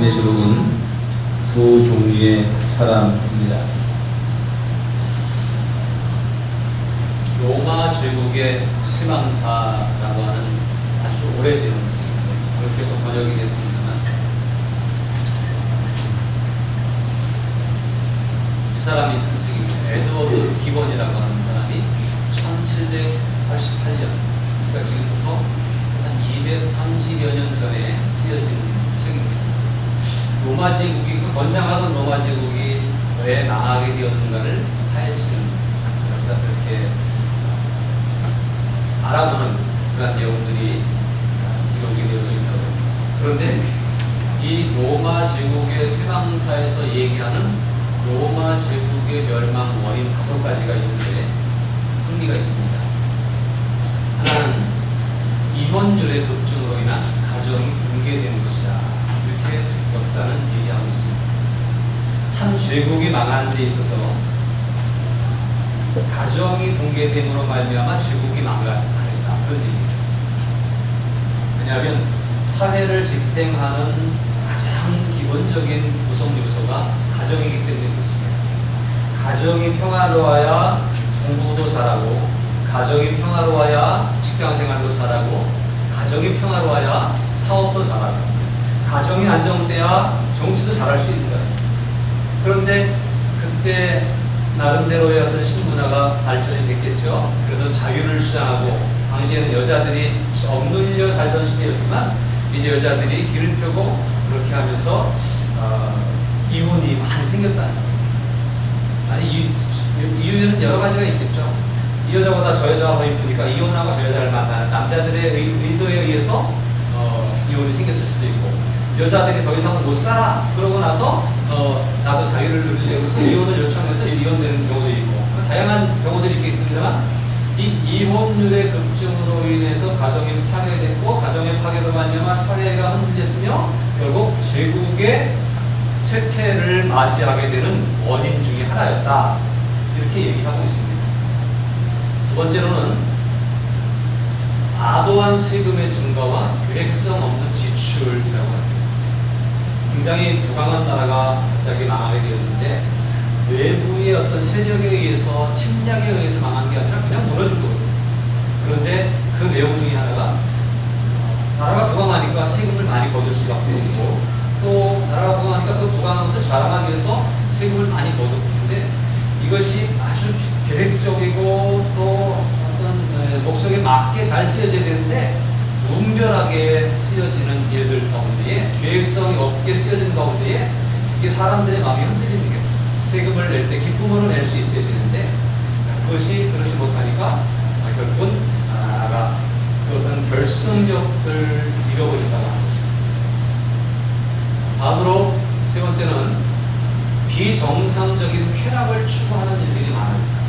말씀의 제목은 두 종류의 사람입니다. 로마 제국의 쇠망사라고 하는 아주 오래된. 그렇게 해서 번역이 됐습니다만 이 사람이 쓴 책입니다. 에드워드 기본이라고 하는 사람이 1788년 그러니까 지금부터 한 230여 년 전에 쓰여진 책입니다. 로마 제국이 그 건장하던 로마 제국이 왜 망하게 되었는가를 파헤치는 역사 그렇게 알아보는 그런 내용들이 기록이 되어져 있다고. 그런데 이 로마 제국의 쇠망사에서 얘기하는 로마 제국의 멸망 원인 다섯 가지가 있는데 흥미가 있습니다. 하나는 이혼율의 급증으로 인한 가정이 붕괴되는 것이다. 역사는 얘기하고 있습니다. 한 제국이 망하는 데 있어서 가정이 붕괴됨으로 말미암아 제국이 망가다 그런 얘기예요. 왜냐하면 사회를 지탱하는 가장 기본적인 구성 요소가 가정이기 때문에 그렇습니다. 가정이 평화로워야 공부도 잘하고 가정이 평화로워야 직장 생활도 잘하고 가정이 평화로워야 사업도 잘하고 가정이 안정돼야 정치도 잘할 수 있는 거예요. 그런데 그때 나름대로의 어떤 신문화가 발전이 됐겠죠. 그래서 자유를 주장하고 당시에는 여자들이 억눌려 살던 시대였지만 이제 여자들이 길을 펴고 그렇게 하면서 어, 이혼이 많이 생겼다는 거예요. 아니 이, 이유는 여러 가지가 있겠죠. 이 여자보다 저 여자가 더 이쁘니까 이혼하고 저 여자를 만나는 남자들의 의, 의도에 의해서 어, 이혼이 생겼을 수도 있고 여자들이 더 이상은 못 살아 그러고 나서 어, 나도 자유를 누리려고 해서 이혼을 요청해서 이혼되는 경우도 있고 다양한 경우들이 있겠습니다만 이 이혼율의 급증으로 인해서 가정이 파괴됐고 가정의 파괴로 말미암아 사회가 흔들렸으며 결국 제국의 쇠퇴를 맞이하게 되는 원인 중에 하나였다 이렇게 얘기하고 있습니다. 두 번째로는 과도한 세금의 증가와 계획성 없는 지출이라고 합니다. 굉장히 부강한 나라가 갑자기 망하게 되었는데 외부의 어떤 세력에 의해서 침략에 의해서 망한 게 아니라 그냥 무너진 거예요. 그런데 그 내용 중에 하나가 나라가 부강하니까 세금을 많이 거둘 수밖에 없고 또 나라가 부강하니까 그 부강한 것을 자랑하기 위해서 세금을 많이 거뒀는데 이것이 아주 계획적이고 또 어떤 에, 목적에 맞게 잘 쓰여져야 되는데 무분별하게 쓰여지는 일들 가운데에 계획성이 없게 쓰여진 가운데에 이게 사람들의 마음이 흔들리는 게 세금을 낼 때 기쁨으로 낼 수 있어야 되는데 그것이 그렇지 못하니까 아, 결국은 나라가 그 어떤 결승력을 잃어버린다고 합니다. 다음으로 세 번째는 비정상적인 쾌락을 추구하는 일들이 많습니다.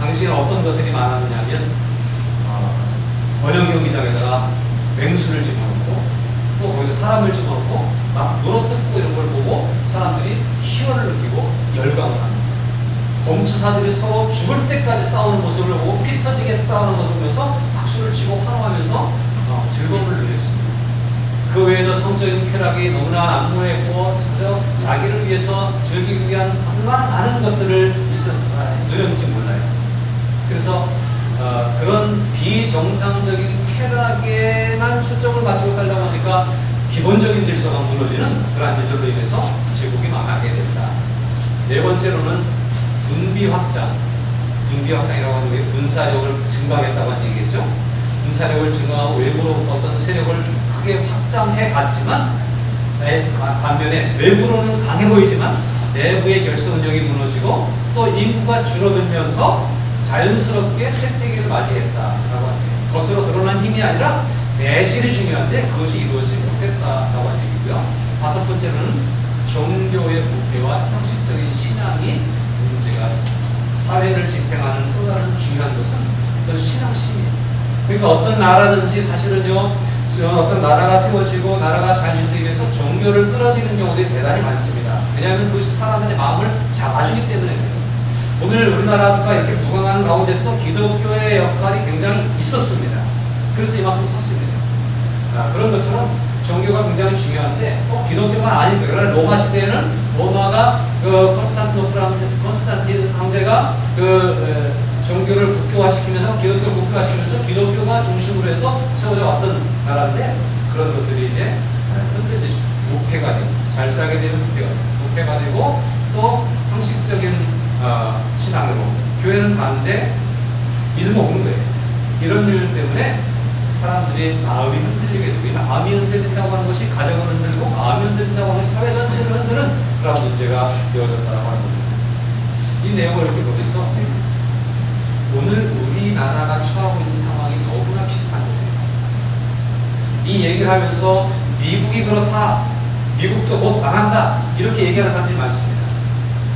당시에는 어떤 것들이 많았느냐면 어, 번영 경기장에다가 맹수를 집어넣고 또 거기다 사람을 집어넣고 막 물어뜯고 이런 걸 보고 사람들이 희열을 느끼고 열광을 합니다. 검투사들이 서로 죽을 때까지 싸우는 모습을 보고 피 터지게 싸우는 모습을 보면서 박수를 치고 환호하면서 어, 즐거움을 누렸습니다. 그 외에도 성적인 쾌락이 너무나 난무했고 저 자기를 위해서 즐기기 위한 얼마나 많은 것들을 있어 아, 누렸는지 몰라요. 그래서 어, 그런 비정상적인 쾌락에만 초점을 맞추고 살다 보니까 기본적인 질서가 무너지는 그러한 일들로 인해서 제국이 망하게 된다. 네 번째로는 군비 확장. 군비 확장이라고 하는 게 군사력을 증강했다고 하는 얘기겠죠. 군사력을 증강하고 외부로부터 어떤 세력을 크게 확장해 갔지만 네, 반면에 외부로는 강해 보이지만 내부의 결속력이 무너지고 또 인구가 줄어들면서 자연스럽게 쇠퇴기를 맞이했다라고 합니다. 겉으로 드러난 힘이 아니라 내실이 중요한데 그것이 이루어지지 못했다라고 하는 얘기고요. 다섯 번째는 종교의 부패와 형식적인 신앙이 문제가 있습니다. 사회를 지탱하는 또 다른 중요한 것은 그 신앙심이에요. 그러니까 어떤 나라든지 사실은요, 저 어떤 나라가 세워지고 나라가 잘 유지되기 위해서 종교를 끌어들이는 경우들이 대단히 많습니다. 왜냐하면 그것이 사람들의 마음을 잡아주기 때문에. 오늘 우리나라가 이렇게 부강하는 가운데서도 기독교의 역할이 굉장히 있었습니다. 그래서 이만큼 섰습니다. 아, 그런 것처럼 종교가 굉장히 중요한데 꼭 기독교만 거예요. 그러나 로마 시대에는 로마가 그 컨스탄티노플 황제, 컨스탄틴 황제가 그 에, 종교를 국교화시키면서 기독교를 국교화시키면서 기독교가 중심으로 해서 세워져 왔던 나라인데 그런 것들이 이제 흔들리죠. 부패가 되고 잘 살게 되면 부패가 되고 부패가 되고 또 형식적인 어, 신앙으로 교회는 가는데 믿음 없는 거예요. 이런 일 때문에 사람들이 마음이 흔들리게 되고 이 마음이 흔들린다고 하는 것이 가정을 흔들고 마음이 흔들린다고 하는 사회 전체를 흔드는 그런 문제가 되어졌다고 하는 겁니다. 이 내용을 이렇게 보면서 오늘 우리나라가 처하고 있는 상황이 너무나 비슷한 거예요. 이 얘기를 하면서 미국이 그렇다, 미국도 곧 망한다 이렇게 얘기하는 사람들이 많습니다.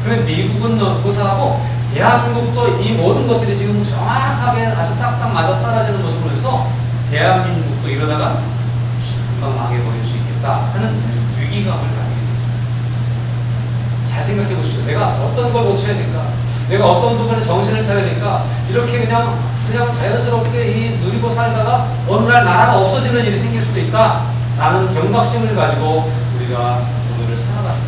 그런데 미국은 고사하고 대한민국도 이 모든 것들이 지금 정확하게 아주 딱딱 맞아 떨어지는 모습을 보면서 대한민국도 이러다가 금방 망해버릴 수 있겠다 하는 위기감을 가지게 됩니다. 잘 생각해 보십시오. 내가 어떤 걸 고쳐야 될까? 내가 어떤 부분에 정신을 차려야 될까? 이렇게 그냥 그냥 자연스럽게 이 누리고 살다가 어느 날 나라가 없어지는 일이 생길 수도 있다. 라는 경각심을 가지고 우리가 오늘을 살아갔으면 좋겠습니다.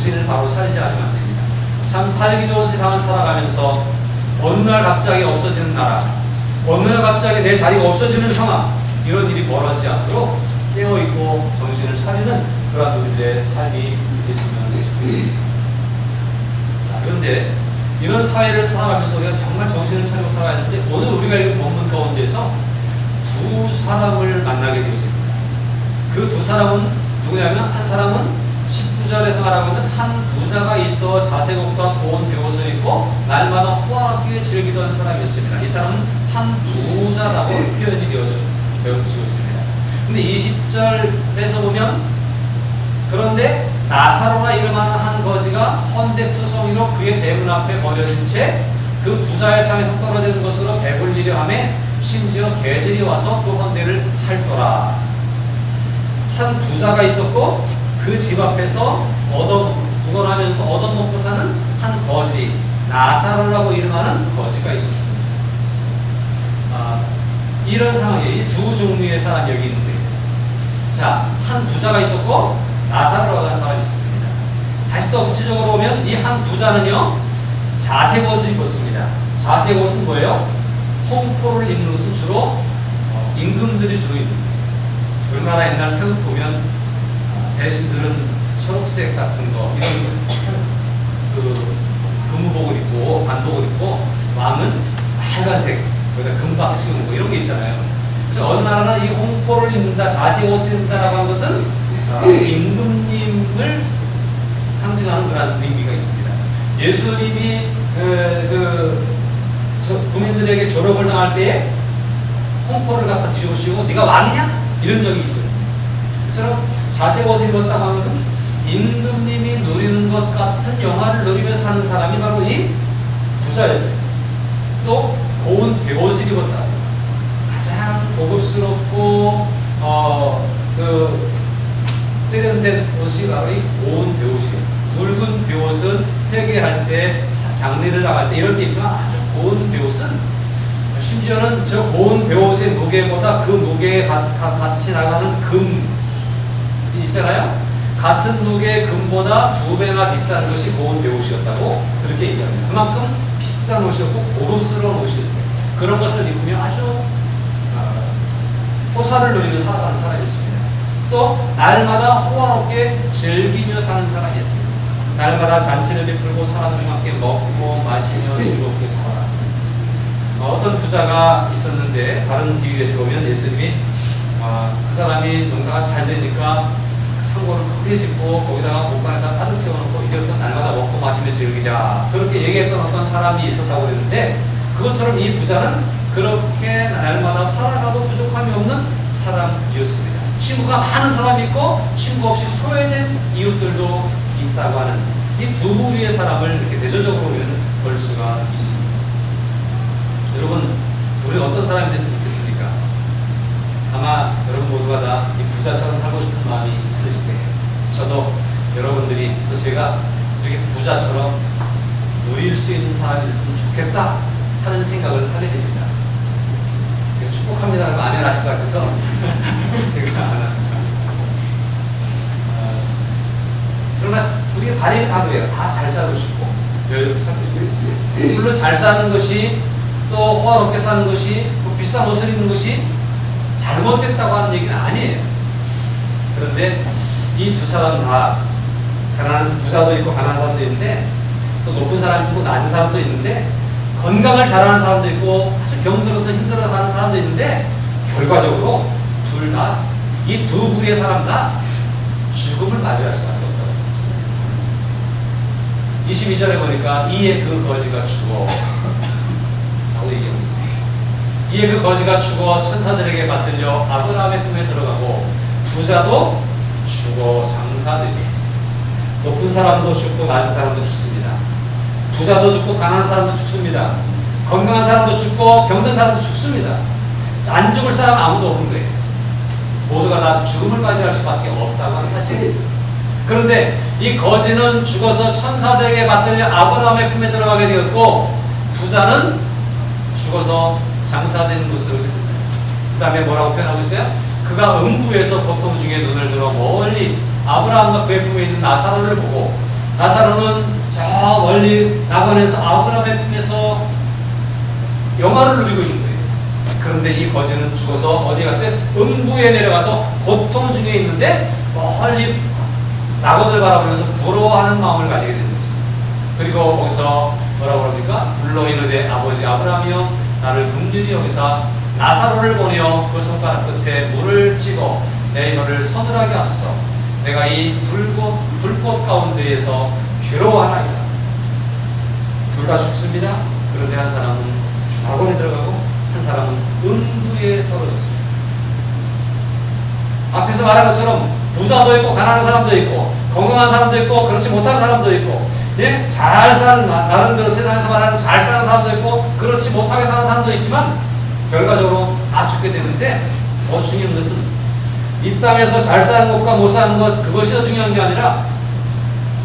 정신을 바로 차리지 않으면 안 됩니다. 참 살기 좋은 세상을 살아가면서 어느 날 갑자기 없어지는 나라, 어느 날 갑자기 내 자리가 없어지는 상황, 이런 일이 벌어지지 않도록 깨어있고 정신을 차리는 그러한 우리들의 삶이 됐으면 좋겠습니다. 자, 그런데 이런 사회를 살아가면서 우리가 정말 정신을 차리고 살아야 되는데 오늘 우리가 읽은 본문 가운데서 두 사람을 만나게 되었습니다. 그 두 사람은 누구냐면 한 사람은 19절에서 말하고 있는 한 부자가 있어 자세곡과 고운 배옷을 입고 날마다 호화롭게 즐기던 사람이었습니다. 이 사람은 한 부자라고 표현이 되어지고 있습니다. 근데 20절에서 보면 그런데 나사로나 이름하는 한 거지가 헌데투성이로 그의 대문 앞에 버려진 채 그 부자의 상에서 떨어지는 것으로 배불리려 하며 심지어 개들이 와서 그 헌대를 핥더라. 한 부자가 있었고 그 집 앞에서 얻어 구걸하면서 얻어먹고 사는 한 거지 나사로라고 이름하는 거지가 있었습니다. 아, 이런 상황에 이두 종류의 사람이 여기 있는데 자, 한 부자가 있었고 나사로라고 하는 사람이 있습니다. 다시 또 구체적으로 보면 이 한 부자는요 자색 옷을 입었습니다. 자색 옷은 뭐예요? 홍포를 입는 것은 주로 어, 임금들이 주로 입는. 우리나라 옛날 사극 보면 어, 대신들은 초록색 같은 거 이런 그 금복을 입고 반복을 입고 왕은 빨간색 거기다 금박 씌우는 거 이런 게 있잖아요. 그래서 어느 나라는 이 홍포를 입는다, 자색 옷을 입는다라고 하는 것은 어, 임금님을 상징하는 그런 의미가 있습니다. 예수님이 그, 그 저- 국민들에게 졸업을 당할 때에 홍포를 갖다 뒤집으시고 네가 왕이냐? 이런 적이 있거든요. 그처럼 자색 옷을 입었다고 하면 임금님이 누리는 것 같은 영화를 누리며 사는 사람이 바로 이 부자였어요. 또 고운 배옷을 입었다. 가장 고급스럽고 어 그 세련된 옷이 바로 이 고운 배옷이에요. 굵은 배옷은 회개할 때 사- 장례를 나갈 때 이런 데 입지만 아주 고운 배옷은 심지어는 저 고운 배옷의 무게보다 그 무게에 같이 나가는 금 있잖아요. 같은 무게의 금보다 두 배나 비싼 것이 고운 배옷이었다고 그렇게 얘기합니다. 그만큼 비싼 옷이었고 고급스러운 옷이었어요. 그런 것을 입으면 아주 어, 호사를 누리며 살아가는 사람이 있습니다. 또 날마다 호화롭게 즐기며 사는 사람이 있습니다. 날마다 잔치를 베풀고 사람들과 함께 먹고 마시며 즐겁게 살아라. 어, 어떤 부자가 있었는데 다른 뒤에서 보면 예수님이 아, 그 사람이 농사가 잘 되니까 상고를 크게 짓고 거기다가 목간에다 가득 세워놓고 이제부터 날마다 먹고 마시며 즐기자 그렇게 얘기했던 어떤 사람이 있었다고 그랬는데 그것처럼 이 부자는 그렇게 날마다 살아가도 부족함이 없는 사람이었습니다. 친구가 많은 사람이 있고 친구 없이 소외된 이웃들도 있다고 하는 이 두 부류의 사람을 이렇게 대조적으로 우리는 볼 수가 있습니다. 여러분, 우리 어떤 사람이 됐으면 좋겠습니까? 아마 여러분 모두가 다이 부자처럼 살고 싶은 마음이 있으실 거예요. 저도 여러분들이 또 제가 이렇게 부자처럼 누릴 수 있는 사람이 됐으면 좋겠다 하는 생각을 하게 됩니다. 축복합니다 하면 아멘 하실 것 같아서 제가 안 합니다. 어, 그러나 우리가 바람이 다 그래요. 다 잘 살고 싶고 여유롭게 살고 싶고 물론 잘 사는 것이 또 호화롭게 사는 것이 또 비싼 옷을 입는 것이 잘못됐다고 하는 얘기는 아니에요. 그런데 이 두 사람 다 가난한 부자도 있고 가난한 사람도 있는데 또 높은 사람도 있고 낮은 사람도 있는데 건강을 잘하는 사람도 있고 아주 병들어서 힘들어하는 사람도 있는데 결과적으로 둘 다 이 두 부류의 사람 다 죽음을 맞이할 수밖에 없다고 22절에 보니까 이에 그 거지가 죽어 라고 얘기하고 있습니다. 이에 그 거지가 죽어 천사들에게 받들려 아브라함의 품에 들어가고 부자도 죽어 장사되니 높은 사람도 죽고 낮은 사람도 죽습니다. 부자도 죽고 가난한 사람도 죽습니다. 건강한 사람도 죽고 병든 사람도 죽습니다. 안 죽을 사람 아무도 없는 거예요. 모두가 다 죽음을 맞이할 수밖에 없다고 하는 사실이에요. 그런데 이 거지는 죽어서 천사들에게 받들려 아브라함의 품에 들어가게 되었고 부자는 죽어서 장사되는 모습을 그 다음에 뭐라고 표현하고 있어요? 그가 음부에서 고통 중에 눈을 들어 멀리 아브라함과 그의 품에 있는 나사로를 보고 나사로는 저 멀리 낙원에서 아브라함의 품에서 영화를 누리고 있는 거예요. 그런데 이 거지는 죽어서 어디 갔어요? 음부에 내려가서 고통 중에 있는데 멀리 낙원을 바라보면서 부러워하는 마음을 가지게 되는 거죠. 그리고 거기서 뭐라고 그럽니까? 불러 이르되 아버지 아브라함이여 나를 긍휼히 여기사 나사로를 보내어 그 손가락 끝에 물을 찍어 내 혀를 서늘하게 하소서. 내가 이 불꽃, 불꽃 가운데에서 괴로워하나이다. 둘 다 죽습니다. 그런데 한 사람은 낙원에 들어가고 한 사람은 음부에 떨어졌습니다. 앞에서 말한 것처럼 부자도 있고 가난한 사람도 있고 건강한 사람도 있고 그렇지 못한 사람도 있고 예? 잘 사는 나- 나름대로 세상에서 말하는 잘 사는 사람도 있고 그렇지 못하게 사는 사람도 있지만 결과적으로 다 죽게 되는데 더 중요한 것은 이 땅에서 잘 사는 것과 못 사는 것 그것이 더 중요한 게 아니라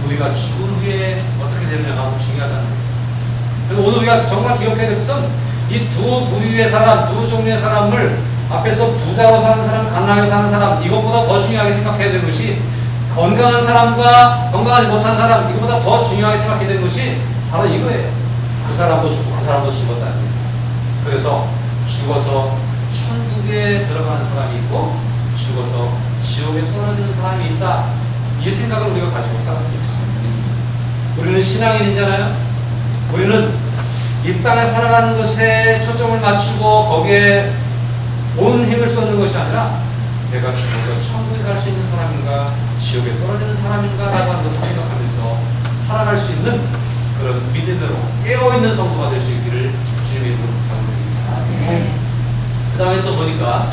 우리가 죽은 후에 어떻게 되느냐가 더 중요하다는 거예요. 오늘 우리가 정말 기억해야 될 것은 이 두 부류의 사람, 두 종류의 사람을 앞에서 부자로 사는 사람, 가난하게 사는 사람 이것보다 더 중요하게 생각해야 되는 것이 건강한 사람과 건강하지 못한 사람 이것보다 더 중요하게 생각해야 되는 것이 바로 이거예요. 그 사람도 죽고 그 사람도 죽었다는 거예요. 그래서 죽어서 천국에 들어가는 사람이 있고 죽어서 지옥에 떨어지는 사람이 있다. 이 생각을 우리가 가지고 살았으면 좋겠습니다. 우리는 신앙인이잖아요. 우리는 이 땅에 살아가는 것에 초점을 맞추고 거기에 온 힘을 쏟는 것이 아니라 내가 죽어서 천국에 갈 수 있는 사람인가 지옥에 떨어지는 사람인가 라고 하는 것을 생각하면서 살아갈 수 있는 그런 믿음으로 깨어있는 성도가 될 수 있기를 주님의 이름으로. 그 다음에 또 보니까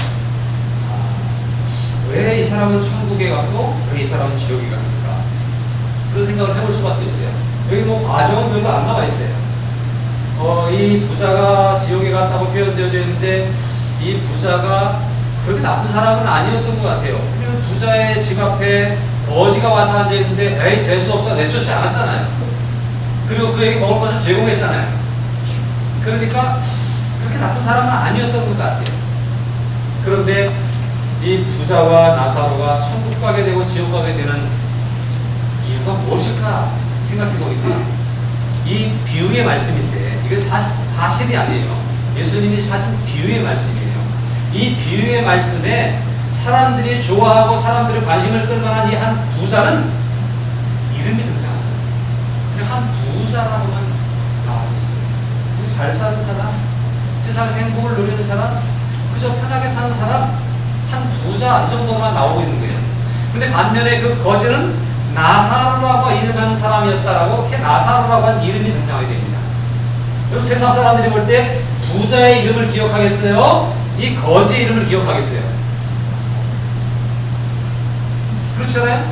왜 이 사람은 천국에 갔고 왜 이 사람은 지옥에 갔을까 그런 생각을 해볼 수밖에 없어요. 여기 뭐 과정은 별로 안 나와 있어요. 어, 이 부자가 지옥에 갔다고 표현되어져 있는데 이 부자가 그렇게 나쁜 사람은 아니었던 것 같아요. 왜냐면 부자의 집 앞에 거지가 와서 앉아 있는데 에이 재수 없어 내쫓지 않았잖아요. 그리고 그에게 먹을 것을 제공했잖아요. 그러니까 그렇게 나쁜 사람은 아니었던 것 같아요. 그런데 이 부자와 나사로가 천국 가게 되고 지옥 가게 되는 이유가 무엇일까 생각해 보니까 이 비유의 말씀인데 이게 사, 사실이 아니에요. 예수님이 하신 비유의 말씀이에요. 이 비유의 말씀에 사람들이 좋아하고 사람들의 관심을 끌만한 이 한 부자는 이름이 등장하죠. 한 부자라고만 나와져 있어요. 잘 사는 사람, 세상에서 행복을 누리는 사람, 그저 편하게 사는 사람, 한 부자 이 정도만 나오고 있는 거예요. 근데 반면에 그 거지는 나사로라고 이름하는 사람이었다라고 이렇게 나사로라고 하는 이름이 등장하게 됩니다. 그럼 세상 사람들이 볼 때 부자의 이름을 기억하겠어요? 이 거지 이름을 기억하겠어요? 그렇잖아요?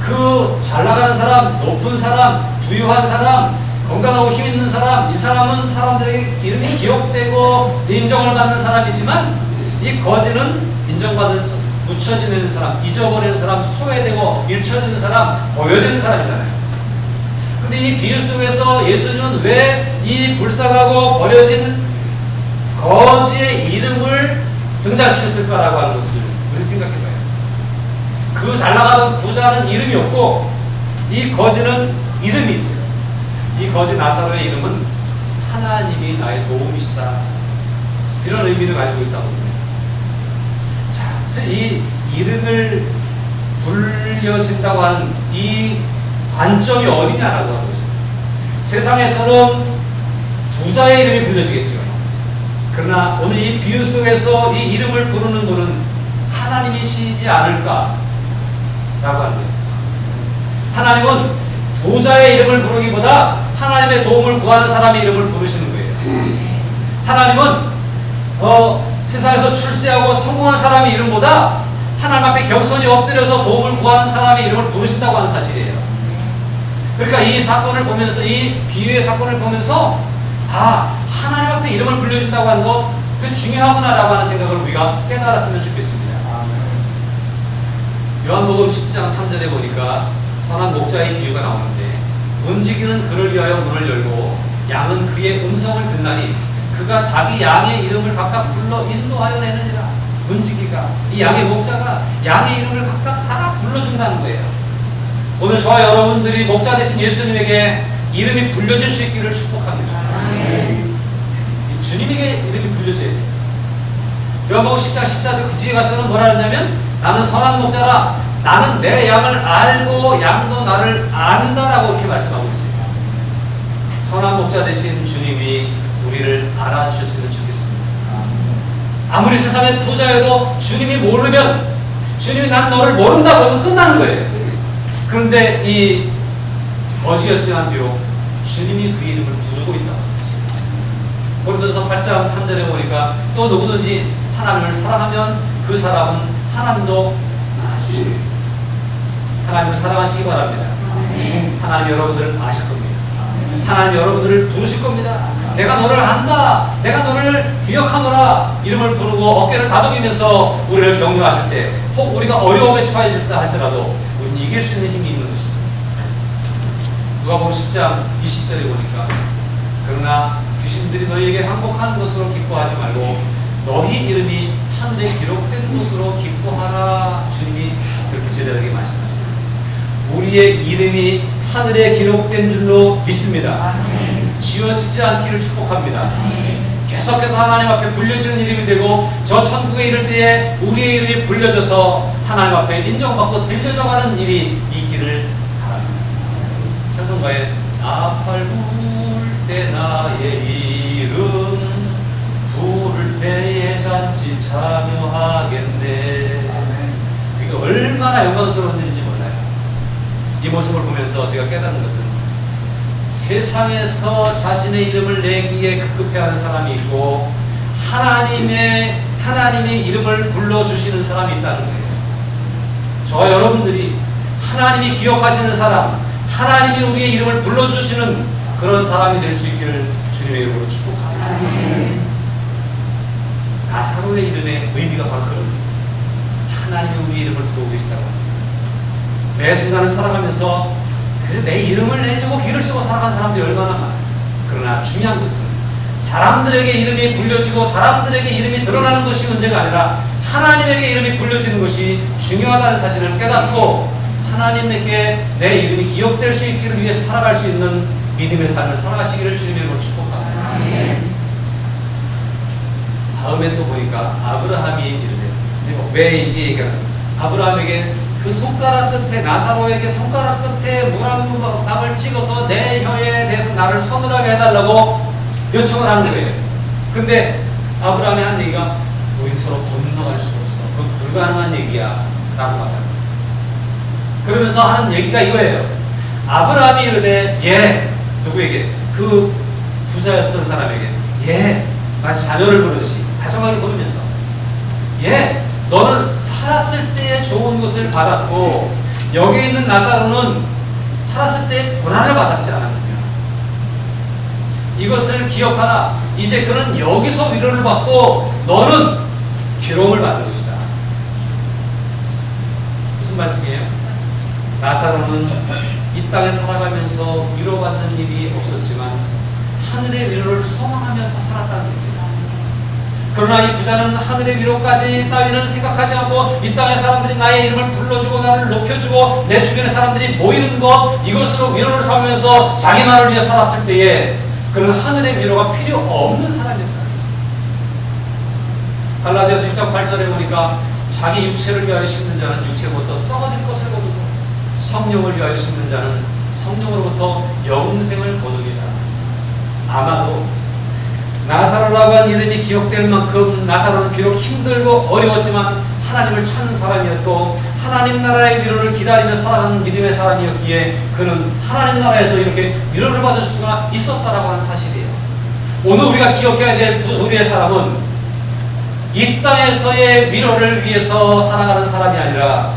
그 잘 나가는 사람, 높은 사람, 부유한 사람, 건강하고 힘 있는 사람, 이 사람은 사람들에게 이름이 기억되고 인정을 받는 사람이지만 이 거지는 인정받은 사- 묻혀지는 사람, 잊어버리는 사람, 소외되고 밀쳐지는 사람, 보여지는 사람이잖아요. 근데 이 비유 속에서 예수님은 왜 이 불쌍하고 버려진 거지의 이름을 등장시켰을까라고 하는 것을 우리 생각해봐요. 그 잘 나가던 부자는 이름이 없고 이 거지는 이름이 있어요. 이 거지 나사로의 이름은 하나님이 나의 도움이시다. 이런 의미를 가지고 있다고 합니다. 자, 이 이름을 불려진다고 하는 이 관점이 어디냐라고 하는 거죠. 세상에서는 부자의 이름이 불려지겠죠. 그러나 오늘 이 비유 속에서 이 이름을 부르는 분은 하나님이시지 않을까라고 하는 거예요. 하나님은 부자의 이름을 부르기보다 하나님의 도움을 구하는 사람의 이름을 부르시는 거예요. 하나님은 어, 세상에서 출세하고 성공한 사람의 이름보다 하나님 앞에 겸손히 엎드려서 도움을 구하는 사람의 이름을 부르신다고 하는 사실이에요. 그러니까 이 사건을 보면서 이 비유의 사건을 보면서 아 하나님 앞에 이름을 불려준다고 하는 것그 중요하구나라고 하는 생각을 우리가 깨달았으면 좋겠습니다. 요한복음 10장 3절에 보니까 선한 목자의 비유가 나오는데 움직이는 그를 위하여 문을 열고 양은 그의 음성을 듣나니 그가 자기 양의 이름을 각각 불러 인도하여 내느니라. 문지기가 이 양의 목자가 양의 이름을 각각 다 불러준다는 거예요. 오늘 저와 여러분들이 목자 되신 예수님에게 이름이 불려질 수 있기를 축복합니다. 주님에게 이름이 불려져야 돼요. 요한복음 10장 14절 그 뒤에 가서는 뭐라 하냐면 나는 선한 목자라 나는 내 양을 알고 양도 나를 안다라고 이렇게 말씀하고 있습니다. 선한 목자 되신 주님이 우리를 알아주셨으면 좋겠습니다. 아무리 세상에 부자여도 주님이 모르면 주님이 난 너를 모른다 그러면 끝나는 거예요. 그런데 이 거지였지만 비록 주님이 그 이름을 부르고 있다고. 고린도서 8장 3절에 보니까 또 누구든지 하나님을 사랑하면 그 사람은 하나님도 알아주십니다. 하나님을 사랑하시기 바랍니다. 하나님 여러분들을 아실 겁니다. 하나님 여러분들을 부르실 겁니다. 내가 너를 안다. 내가 너를 기억하노라. 이름을 부르고 어깨를 다독이면서 우리를 격려하실 때, 혹 우리가 어려움에 처해졌다 할지라도 우리는 이길 수 있는 힘이 있는 것이죠. 누가 보면 10장 20절에 보니까 그러나 귀신들이 너희에게 항복하는 것으로 기뻐하지 말고 너희 이름이 하늘에 기록된 것으로 기뻐하라 주님이 그렇게 제자들에게 말씀하셨습니다. 우리의 이름이 하늘에 기록된 줄로 믿습니다. 지워지지 않기를 축복합니다. 계속해서 하나님 앞에 불려지는 이름이 되고 저 천국에 이를 때에 우리의 이름이 불려져서 하나님 앞에 인정받고 들려져가는 일이 있기를 바랍니다. 찬송가에 나팔 불때 나의 이름 부를 때에 잔치 참여하겠네 이게 얼마나 영광스러운 일인지 이 모습을 보면서 제가 깨닫는 것은 세상에서 자신의 이름을 내기에 급급해하는 사람이 있고 하나님의 하나님의 이름을 불러주시는 사람이 있다는 거예요 저와 여러분들이 하나님이 기억하시는 사람 하나님이 우리의 이름을 불러주시는 그런 사람이 될 수 있기를 주님의 이름으로 축복합니다. 나사로의 이름의 의미가 바로 그런. 하나님이 우리 이름을 부르고 계시다고 합니다. 매 순간을 살아가면서 그래서 내 이름을 내려고 길을 쓰고 살아가는 사람들이 얼마나 많아요. 그러나 중요한 것은 사람들에게 이름이 불려지고 사람들에게 이름이 드러나는 것이 문제가 아니라 하나님에게 이름이 불려지는 것이 중요하다는 사실을 깨닫고 하나님에게 내 이름이 기억될 수 있기를 위해 살아갈 수 있는 믿음의 삶을 살아가시기를 주님의 이름으로 축복합니다. 다음에 또 보니까 아브라함이 이르되 왜 이게 얘기하는 아브라함에게 그 손가락 끝에 나사로에게 손가락 끝에 물 한 방울 찍어서 내 혀에 대해서 나를 서늘하게 해달라고 요청을 하는 거예요. 근데 아브라함이 하는 얘기가 우리 서로 건너갈 수 없어. 그건 불가능한 얘기야. 라고 하잖아요. 그러면서 하는 얘기가 이거예요. 아브라함이 이르되 예 누구에게 그 부자였던 사람에게 예 마치 자녀를 부르듯이 다정하게 부르면서 예 너는 살았을 때의 좋은 것을 받았고 여기 있는 나사로는 살았을 때 고난을 받았지 않았느냐 이것을 기억하라 이제 그는 여기서 위로를 받고 너는 괴로움을 받는 것이다 무슨 말씀이에요? 나사로는 이 땅에 살아가면서 위로받는 일이 없었지만 하늘의 위로를 소망하면서 살았다는 겁니다. 그러나 이 부자는 하늘의 위로까지 따위는 생각하지 않고 이 땅의 사람들이 나의 이름을 불러주고 나를 높여주고 내 주변의 사람들이 모이는 것 이것으로 위로를 삼으면서 자기만을 위해 살았을 때에 그는 하늘의 위로가 필요 없는 사람이었다. 갈라디아서 6장 8절에 보니까 자기 육체를 위하여 심는 자는 육체부터 썩어질 것을 거두고 성령을 위하여 심는 자는 성령으로부터 영생을 거두리라. 아마도 나사로라고 한 이름이 기억될 만큼 나사로는 비록 힘들고 어려웠지만 하나님을 찾는 사람이었고 하나님 나라의 위로를 기다리며 살아가는 믿음의 사람이었기에 그는 하나님 나라에서 이렇게 위로를 받을 수가 있었다라고 하는 사실이에요. 오늘 우리가 기억해야 될 두 우리의 사람은 이 땅에서의 위로를 위해서 살아가는 사람이 아니라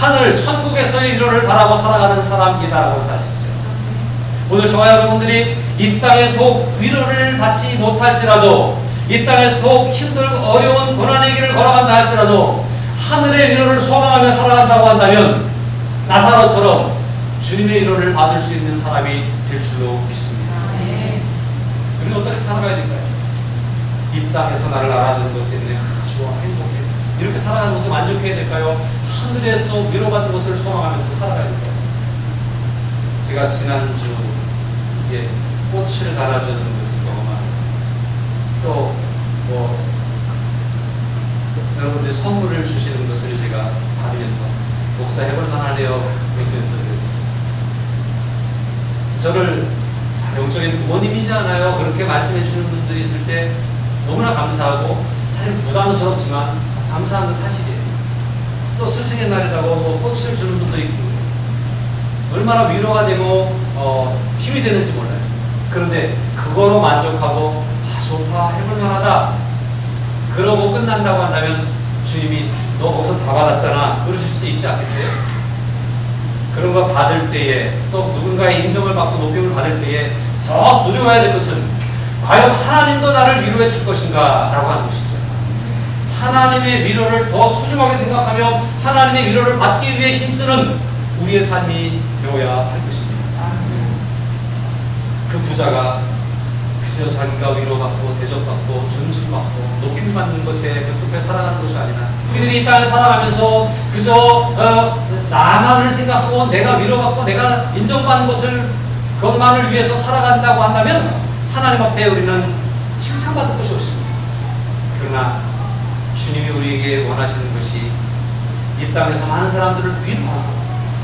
하늘 천국에서의 위로를 바라고 살아가는 사람이다라고 사실이죠. 오늘 저와 여러분들이 이 땅에 속 위로를 받지 못할지라도 이 땅에 속 힘들고 어려운 고난의 길을 걸어간다 할지라도 하늘의 위로를 소망하며 살아간다고 한다면 나사로처럼 주님의 위로를 받을 수 있는 사람이 될 줄로 믿습니다. 우리는 어떻게 살아가야 될까요? 이 땅에서 나를 알아주는 것 때문에 아, 좋아 행복해 이렇게 살아가는 것을 만족해야 될까요? 하늘에서 위로받는 것을 소망하면서 살아가야 될까요? 제가 지난주 예, 꽃을 달아주는 것을 경험하면서 또뭐 여러분들이 선물을 주시는 것을 제가 받으면서 목사 해볼 만하네요 그러면서 그랬어요. 저를 영적인 부모님이지 않아요? 그렇게 말씀해 주는 분들이 있을 때 너무나 감사하고 사실 부담스럽지만 감사한 건 사실이에요. 또 스승의 날이라고 뭐 꽃을 주는 분도 있고 얼마나 위로가 되고 어, 힘이 되는지 몰라요. 그런데 그거로 만족하고 아 좋다 해볼만하다 그러고 끝난다고 한다면 주님이 너 거기서 다 받았잖아 그러실 수도 있지 않겠어요? 그런 거 받을 때에 또 누군가의 인정을 받고 높임을 받을 때에 더 두려워야 될 것은 과연 하나님도 나를 위로해 줄 것인가 라고 하는 것이죠. 하나님의 위로를 더 소중하게 생각하며 하나님의 위로를 받기 위해 힘쓰는 우리의 삶이 되어야 할 것입니다. 그 부자가 그저 자기가 위로받고 대접받고 존중받고 높임받는 것에 급급해 살아가는 것이 아니라 우리들이 이 땅을 살아가면서 그저 어, 나만을 생각하고 내가 위로받고 내가 인정받는 것을 그것만을 위해서 살아간다고 한다면 하나님 앞에 우리는 칭찬받을 것이 없습니다. 그러나 주님이 우리에게 원하시는 것이 이 땅에서 많은 사람들을 위로하고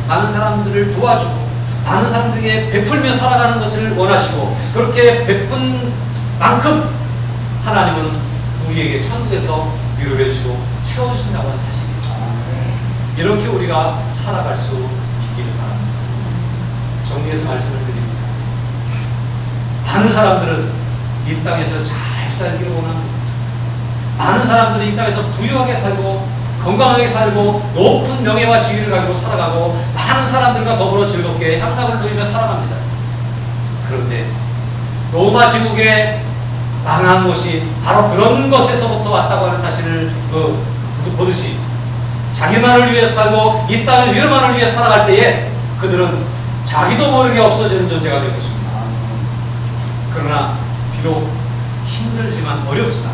많은 사람들을 도와주고 많은 사람들에게 베풀며 살아가는 것을 원하시고 그렇게 베푼 만큼 하나님은 우리에게 천국에서 위로해 주시고 채워주신다고 하는 사실입니다. 이렇게 우리가 살아갈 수 있기를 바랍니다. 정리해서 말씀을 드립니다. 많은 사람들은 이 땅에서 잘 살기를 원합니다. 많은 사람들이 이 땅에서 부유하게 살고 건강하게 살고 높은 명예와 지위를 가지고 살아가고 많은 사람들과 더불어 즐겁게 향락을 누리며 살아갑니다. 그런데 로마 시국에 망한 것이 바로 그런 것에서부터 왔다고 하는 사실을 그, 보듯이 자기만을 위해 살고 이 땅의 위로만을 위해 살아갈 때에 그들은 자기도 모르게 없어지는 존재가 될 것입니다. 그러나 비록 힘들지만 어렵지만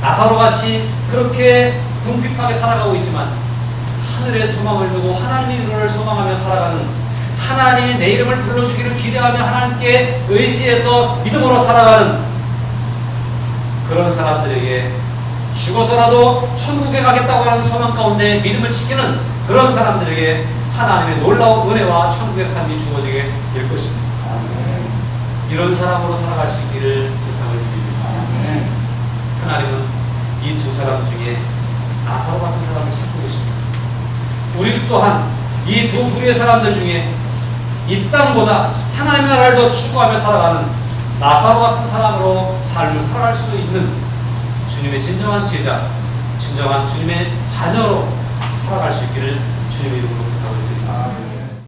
나사로 같이 그렇게 궁핍하게 살아가고 있지만 하늘의 소망을 두고 하나님의 위로를 소망하며 살아가는 하나님이 내 이름을 불러주기를 기대하며 하나님께 의지해서 믿음으로 살아가는 그런 사람들에게 죽어서라도 천국에 가겠다고 하는 소망 가운데 믿음을 지키는 그런 사람들에게 하나님의 놀라운 은혜와 천국의 삶이 주어지게 될 것입니다. 이런 사람으로 있기를 부탁을 드립니다. 하나님은 이 두 사람 중에 나사로 같은 사람을. 우리 또한 이 두 부류의 사람들 중에 이 땅보다 하나님의 나라를 더 추구하며 살아가는 나사로 같은 사람으로 삶을 살아갈 수 있는 주님의 진정한 제자, 진정한 주님의 자녀로 살아갈 수 있기를 주님의 이름으로